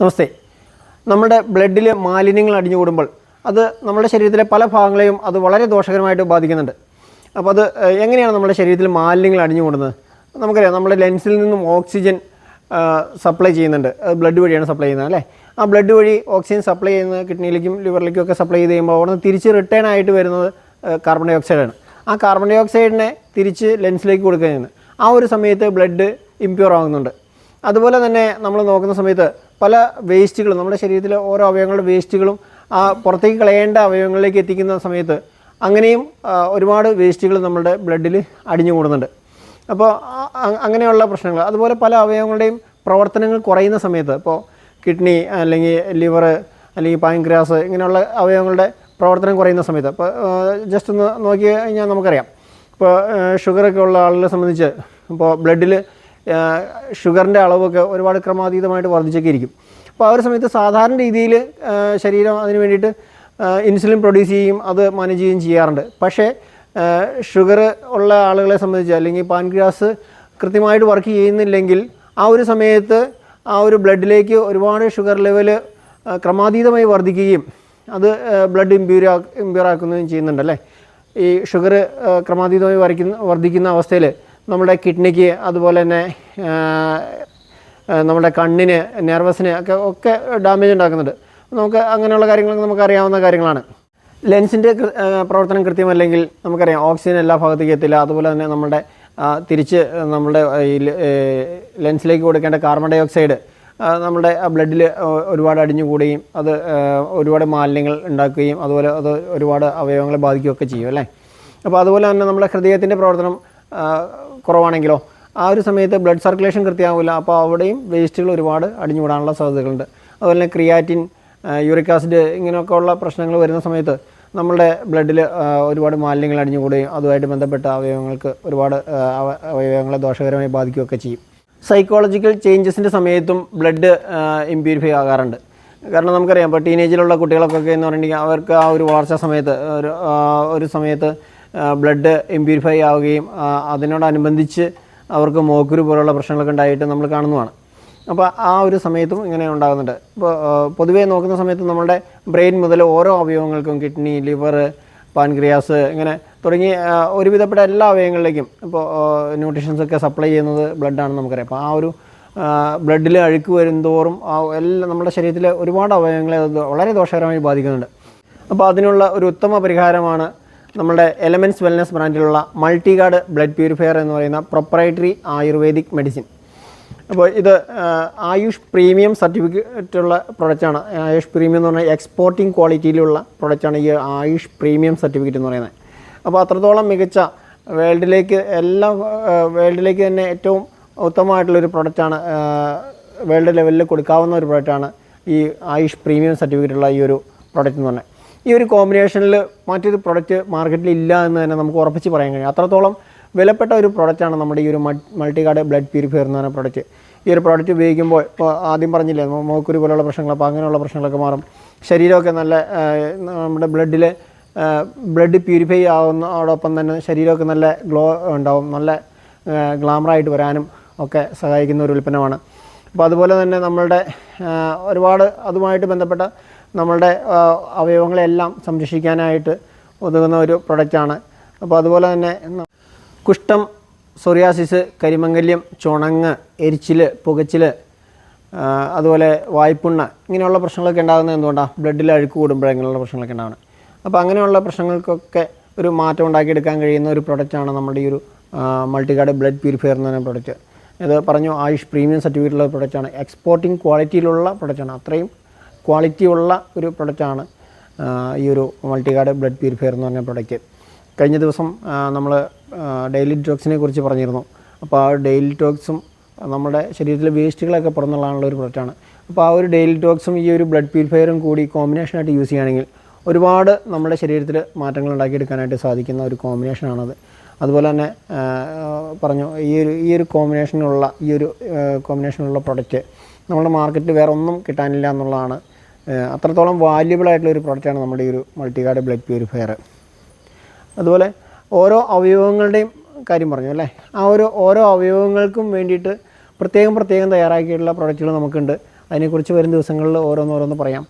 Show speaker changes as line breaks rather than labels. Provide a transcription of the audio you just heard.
നമസ്തേ. നമ്മുടെ ബ്ലഡിൽ മാലിന്യങ്ങൾ അടിഞ്ഞു കൂടുമ്പോൾ അത് നമ്മുടെ ശരീരത്തിലെ പല ഭാഗങ്ങളെയും അത് വളരെ ദോഷകരമായിട്ട് ബാധിക്കുന്നുണ്ട്. അപ്പോൾ അത് എങ്ങനെയാണ് നമ്മുടെ ശരീരത്തിൽ മാലിന്യങ്ങൾ അടിഞ്ഞു കൂടുന്നത്? നമുക്കറിയാം നമ്മുടെ ലെൻസിൽ നിന്നും ഓക്സിജൻ സപ്ലൈ ചെയ്യുന്നുണ്ട്. ബ്ലഡ് വഴിയാണ് സപ്ലൈ ചെയ്യുന്നത് അല്ലേ? ആ ബ്ലഡ് വഴി ഓക്സിജൻ സപ്ലൈ ചെയ്യുന്നത് കിഡ്നിയിലേക്കും ലിവറിലേക്കും ഒക്കെ സപ്ലൈ ചെയ്ത് കഴിയുമ്പോൾ അവിടെ നിന്ന് തിരിച്ച് റിട്ടേൺ ആയിട്ട് വരുന്നത് കാർബൺ ഡൈ ഓക്സൈഡാണ് ആ കാർബൺ ഡൈ ഓക്സൈഡിനെ തിരിച്ച് ലെൻസിലേക്ക് കൊടുക്കുകയാണ്. ആ ഒരു സമയത്ത് ബ്ലഡ് ഇമ്പ്യൂർ ആകുന്നുണ്ട്. അതുപോലെ തന്നെ നമ്മൾ നോക്കുന്ന സമയത്ത് പല വേസ്റ്റുകളും നമ്മുടെ ശരീരത്തിലെ ഓരോ അവയവങ്ങളുടെ വേസ്റ്റുകളും ആ പുറത്തേക്ക് കളയേണ്ട അവയവങ്ങളിലേക്ക് എത്തിക്കുന്ന സമയത്ത് അങ്ങനെയും ഒരുപാട് വേസ്റ്റുകൾ നമ്മുടെ ബ്ലഡിൽ അടിഞ്ഞു കൂടുന്നുണ്ട്. അപ്പോൾ അങ്ങനെയുള്ള പ്രശ്നങ്ങൾ അതുപോലെ പല അവയവങ്ങളുടെയും പ്രവർത്തനങ്ങൾ കുറയുന്ന സമയത്ത് ഇപ്പോൾ കിഡ്നി അല്ലെങ്കിൽ ലിവർ അല്ലെങ്കിൽ പാൻക്രിയാസ് ഇങ്ങനെയുള്ള അവയവങ്ങളുടെ പ്രവർത്തനം കുറയുന്ന സമയത്ത് അപ്പോൾ ജസ്റ്റ് ഒന്ന് നോക്കി കഴിഞ്ഞാൽ നമുക്കറിയാം. ഇപ്പോൾ ഷുഗറൊക്കെ ഉള്ള ആളുകളെ സംബന്ധിച്ച് ഇപ്പോൾ ബ്ലഡിൽ ഷുഗറിന്റെ അളവൊക്കെ ഒരുപാട് ക്രമാതീതമായിട്ട് വർദ്ധിച്ചൊക്കെ ഇരിക്കും അപ്പോൾ ആ ഒരു സമയത്ത് സാധാരണ രീതിയിൽ ശരീരം അതിന് വേണ്ടിയിട്ട് ഇൻസുലിൻ പ്രൊഡ്യൂസ് ചെയ്യും അത് മാനേജ് ചെയ്യുകയും ചെയ്യാറുണ്ട്. പക്ഷേ ഷുഗർ ഉള്ള ആളുകളെ സംബന്ധിച്ച് അല്ലെങ്കിൽ പാൻക്രിയാസ് കൃത്യമായിട്ട് വർക്ക് ചെയ്യുന്നില്ലെങ്കിൽ ആ ഒരു സമയത്ത് ആ ഒരു ബ്ലഡിലേക്ക് ഒരുപാട് ഷുഗർ ലെവൽ ക്രമാതീതമായി വർദ്ധിക്കുകയും അത് ബ്ലഡ് ഇമ്പ്യൂരാ ഇമ്പ്യൂർ ചെയ്യുന്നുണ്ടല്ലേ ഈ ഷുഗർ ക്രമാതീതമായി വരയ്ക്കുന്ന വർദ്ധിക്കുന്ന അവസ്ഥയിൽ നമ്മുടെ കിഡ്നിക്ക് അതുപോലെ തന്നെ നമ്മുടെ കണ്ണിന് നെർവസിന് ഒക്കെ ഒക്കെ ഡാമേജ് ഉണ്ടാക്കുന്നുണ്ട്. നമുക്ക് അങ്ങനെയുള്ള കാര്യങ്ങളൊക്കെ നമുക്ക് അറിയാവുന്ന കാര്യങ്ങളാണ് ലെൻസിന്റെ പ്രവർത്തനം കൃത്യമല്ലെങ്കിൽ നമുക്കറിയാം ഓക്സിജൻ എല്ലാ ഭാഗത്തേക്ക് എത്തില്ല. അതുപോലെ തന്നെ നമ്മുടെ തിരിച്ച് നമ്മുടെ ലെൻസിലേക്ക് കൊടുക്കേണ്ട കാർബൺ ഡൈ ഓക്സൈഡ് നമ്മുടെ ബ്ലഡിൽ ഒരുപാട് അടിഞ്ഞു കൂടുകയും അത് ഒരുപാട് മാലിന്യങ്ങൾ ഉണ്ടാക്കുകയും അതുപോലെ അത് ഒരുപാട് അവയവങ്ങളെ ബാധിക്കുകയൊക്കെ ചെയ്യും അല്ലേ? അപ്പോൾ അതുപോലെ തന്നെ നമ്മുടെ ഹൃദയത്തിന്റെ പ്രവർത്തനം കുറവാണെങ്കിലോ ആ ഒരു സമയത്ത് ബ്ലഡ് സർക്കുലേഷൻ കൃത്യമാവില്ല അപ്പോൾ അവിടെയും വേസ്റ്റുകൾ ഒരുപാട് അടിഞ്ഞുകൂടാനുള്ള സാധ്യതകളുണ്ട്. അതുപോലെ ക്രിയാറ്റിൻ യൂറിക് ആസിഡ് ഇങ്ങനെയൊക്കെ ഉള്ള പ്രശ്നങ്ങൾ വരുന്ന സമയത്ത് നമ്മളുടെ ബ്ലഡിൽ ഒരുപാട് മാലിന്യങ്ങൾ അടിഞ്ഞുകൂടുകയും അതുമായിട്ട് ബന്ധപ്പെട്ട അവയവങ്ങൾക്ക് ഒരുപാട് അവയവങ്ങളെ ദോഷകരമായി ബാധിക്കുകയൊക്കെ ചെയ്യും. സൈക്കോളജിക്കൽ ചേഞ്ചസിന്റെ സമയത്തും ബ്ലഡ് ഇമ്പ്യൂരിഫൈ ആകാറുണ്ട്. കാരണം നമുക്കറിയാം ഇപ്പോൾ ടീനേജിലുള്ള കുട്ടികളൊക്കെ എന്ന് പറഞ്ഞിട്ടുണ്ടെങ്കിൽ അവർക്ക് ആ ഒരു വളർച്ചാ സമയത്ത് ഒരു ഒരു സമയത്ത് ബ്ലഡ് ഇമ്പ്യൂരിഫൈ ആവുകയും അതിനോടനുബന്ധിച്ച് അവർക്ക് മോക്കുരു പോലുള്ള പ്രശ്നങ്ങളൊക്കെ ഉണ്ടായിട്ട് നമ്മൾ കാണുന്നതാണ്. അപ്പോൾ ആ ഒരു സമയത്തും ഇങ്ങനെ ഉണ്ടാകുന്നുണ്ട്. ഇപ്പോൾ പൊതുവേ നോക്കുന്ന സമയത്ത് നമ്മുടെ ബ്രെയിൻ മുതൽ ഓരോ അവയവങ്ങൾക്കും കിഡ്നി ലിവർ പാൻക്രിയാസ് ഇങ്ങനെ തുടങ്ങി ഒരുവിധപ്പെട്ട എല്ലാ അവയവങ്ങളിലേക്കും ഇപ്പോൾ ന്യൂട്രീഷൻസ് ഒക്കെ സപ്ലൈ ചെയ്യുന്നത് ബ്ലഡാണെന്ന് നമുക്കറിയാം. അപ്പോൾ ആ ഒരു ബ്ലഡിൽ അഴുക്ക് വരുന്തോറും ആ എല്ലാം നമ്മുടെ ശരീരത്തിലെ ഒരുപാട് അവയവങ്ങളെ വളരെ ദോഷകരമായി ബാധിക്കുന്നുണ്ട്. അപ്പോൾ അതിനുള്ള ഒരു ഉത്തമ പരിഹാരമാണ് നമ്മുടെ എലമെന്റ്സ് വെൽനസ് ബ്രാൻഡിലുള്ള മൾട്ടിഗാർഡ് ബ്ലഡ് പ്യൂരിഫയർ എന്ന് പറയുന്ന പ്രൊപ്പറേറ്ററി ആയുർവേദിക് മെഡിസിൻ അപ്പോൾ ഇത് ആയുഷ് പ്രീമിയം സർട്ടിഫിക്കറ്റുള്ള പ്രൊഡക്റ്റാണ് ആയുഷ് പ്രീമിയം എന്ന് പറഞ്ഞാൽ എക്സ്പോർട്ടിംഗ് ക്വാളിറ്റിയിലുള്ള പ്രൊഡക്റ്റാണ് ഈ ആയുഷ് പ്രീമിയം സർട്ടിഫിക്കറ്റ് എന്ന് പറയുന്നത്. അപ്പോൾ അത്രത്തോളം മികച്ച വേൾഡിലേക്ക് എല്ലാ വേൾഡിലേക്ക് തന്നെ ഏറ്റവും ഉത്തമമായിട്ടുള്ളൊരു പ്രൊഡക്റ്റാണ് വേൾഡ് ലെവലിൽ കൊടുക്കാവുന്ന ഒരു പ്രൊഡക്റ്റാണ് ഈ ആയുഷ് പ്രീമിയം സർട്ടിഫിക്കറ്റുള്ള ഈ ഒരു പ്രൊഡക്റ്റ് എന്ന് പറഞ്ഞാൽ. ഈ ഒരു കോമ്പിനേഷനിൽ മറ്റൊരു പ്രൊഡക്റ്റ് മാർക്കറ്റിൽ ഇല്ല എന്ന് തന്നെ നമുക്ക് ഉറപ്പിച്ച് പറയാൻ കഴിയും. അത്രത്തോളം വിലപ്പെട്ട ഒരു പ്രൊഡക്റ്റാണ് നമ്മുടെ ഈ ഒരു മൾട്ടി കാർഡ് ബ്ലഡ് പ്യൂരിഫയർ എന്ന് പറയുന്ന പ്രൊഡക്റ്റ് ഈ ഒരു പ്രൊഡക്റ്റ് ഉപയോഗിക്കുമ്പോൾ ഇപ്പോൾ ആദ്യം പറഞ്ഞില്ലേ മോക്കുരി പോലുള്ള പ്രശ്നങ്ങൾ അപ്പോൾ അങ്ങനെയുള്ള പ്രശ്നങ്ങളൊക്കെ മാറും. ശരീരമൊക്കെ നല്ല നമ്മുടെ ബ്ലഡിൽ ബ്ലഡ് പ്യൂരിഫൈ ആവുന്നതോടൊപ്പം തന്നെ ശരീരമൊക്കെ നല്ല ഗ്ലോ ഉണ്ടാവും നല്ല ഗ്ലാമറായിട്ട് വരാനും ഒക്കെ സഹായിക്കുന്ന ഒരു ഉൽപ്പന്നമാണ്. അപ്പോൾ അതുപോലെ തന്നെ നമ്മളുടെ ഒരുപാട് അതുമായിട്ട് ബന്ധപ്പെട്ട നമ്മളുടെ അവയവങ്ങളെല്ലാം സംരക്ഷിക്കാനായിട്ട് ഒതുങ്ങുന്ന ഒരു പ്രൊഡക്റ്റാണ്. അപ്പോൾ അതുപോലെ തന്നെ കുഷ്ഠം സൊറിയാസിസ് കരിമംഗല്യം ചുണങ്ങ് എരിച്ചിൽ പുകച്ചിൽ അതുപോലെ വായ്പുണ്ണ ഇങ്ങനെയുള്ള പ്രശ്നങ്ങളൊക്കെ ഉണ്ടാകുന്നത് എന്തുകൊണ്ടാണ് ബ്ലഡിൽ അഴുക്ക് കൂടുമ്പോൾ ഇങ്ങനെയുള്ള പ്രശ്നങ്ങളൊക്കെ ഉണ്ടാവുന്നത്. അപ്പോൾ അങ്ങനെയുള്ള പ്രശ്നങ്ങൾക്കൊക്കെ ഒരു മാറ്റം ഉണ്ടാക്കിയെടുക്കാൻ കഴിയുന്ന ഒരു പ്രൊഡക്റ്റാണ് നമ്മുടെ ഈ ഒരു മൾട്ടിഗാർഡ് ബ്ലഡ് പ്യൂരിഫയർ എന്ന് പറയുന്ന പ്രൊഡക്റ്റ്. ഇത് പറഞ്ഞു ആയുഷ് പ്രീമിയം സർട്ടിഫിക്കറ്റുള്ള പ്രൊഡക്റ്റാണ്. എക്സ്പോർട്ടിംഗ് ക്വാളിറ്റിയിലുള്ള പ്രൊഡക്റ്റാണ്. അത്രയും ക്വാളിറ്റി ഉള്ള ഒരു പ്രൊഡക്റ്റാണ് ഈ ഒരു മൾട്ടിഗാർഡ് ബ്ലഡ് പ്യൂരിഫയർ എന്ന് പറഞ്ഞ പ്രൊഡക്റ്റ് കഴിഞ്ഞ ദിവസം നമ്മൾ ഡെയിലി ടോക്സിനെ കുറിച്ച് പറഞ്ഞിരുന്നു. അപ്പോൾ ആ ഡെയിലി ടോക്സും നമ്മുടെ ശരീരത്തിലെ വേസ്റ്റുകളൊക്കെ പുറന്നുള്ളതാണുള്ള ഒരു പ്രൊഡക്റ്റാണ് അപ്പോൾ ആ ഒരു ഡെയിലി ടോക്സും ഈ ഒരു ബ്ലഡ് പ്യൂരിഫയറും കൂടി കോമ്പിനേഷനായിട്ട് യൂസ് ചെയ്യുകയാണെങ്കിൽ ഒരുപാട് നമ്മുടെ ശരീരത്തിൽ മാറ്റങ്ങൾ ഉണ്ടാക്കിയെടുക്കാനായിട്ട് സാധിക്കുന്ന ഒരു കോമ്പിനേഷനാണത് അതുപോലെ തന്നെ പറഞ്ഞു ഈ ഒരു ഈ ഒരു കോമ്പിനേഷനുള്ള ഈ ഒരു കോമ്പിനേഷനുള്ള പ്രൊഡക്റ്റ് നമ്മുടെ മാർക്കറ്റിൽ വേറെ ഒന്നും കിട്ടാനില്ല എന്നുള്ളതാണ് അത്രത്തോളം വാല്യുബിൾ ആയിട്ടുള്ള ഒരു പ്രൊഡക്റ്റാണ് നമ്മുടെ ഈ ഒരു മൾട്ടികാർഡ് ബ്ലഡ് പ്യൂരിഫയർ അതുപോലെ ഓരോ അവയവങ്ങളുടെയും കാര്യം പറഞ്ഞു അല്ലേ? ആ ഒരു ഓരോ അവയവങ്ങൾക്കും വേണ്ടിയിട്ട് പ്രത്യേകം പ്രത്യേകം തയ്യാറാക്കിയിട്ടുള്ള പ്രോഡക്റ്റുകൾ നമുക്കുണ്ട്. അതിനെക്കുറിച്ച് വരും ദിവസങ്ങളിൽ ഓരോന്നോരോന്ന് പറയാം.